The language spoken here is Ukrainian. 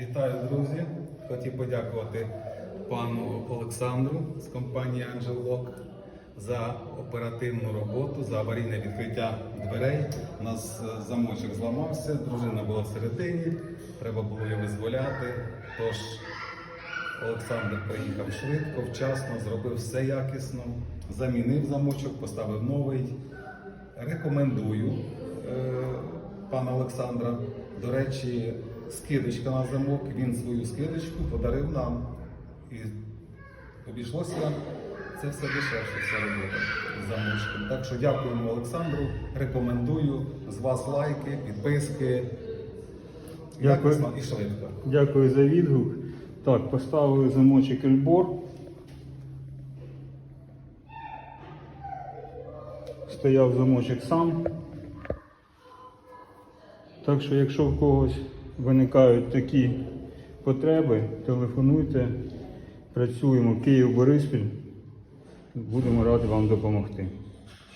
Вітаю, друзі! Хотів подякувати пану Олександру з компанії Angel Lock за оперативну роботу, за аварійне відкриття дверей. У нас е, замочок зламався, дружина була всередині, треба було її визволяти. Тож Олександр приїхав швидко, вчасно, зробив все якісно, замінив замочок, поставив новий. Рекомендую е, пана Олександра. До речі, скидочка на замок. Він свою скидочку подарив нам. І обійшлося це все дешевше, вся робота з замочком. Так що дякуємо Олександру. Рекомендую з вас лайки, підписки. Дякую. Якісно і швидко. Дякую за відгук. Так, поставили замочок Ельбор. Стояв замочок сам. Так що, якщо в когось виникають такі потреби, телефонуйте, працюємо Київ Бориспіль. Будемо раді вам допомогти.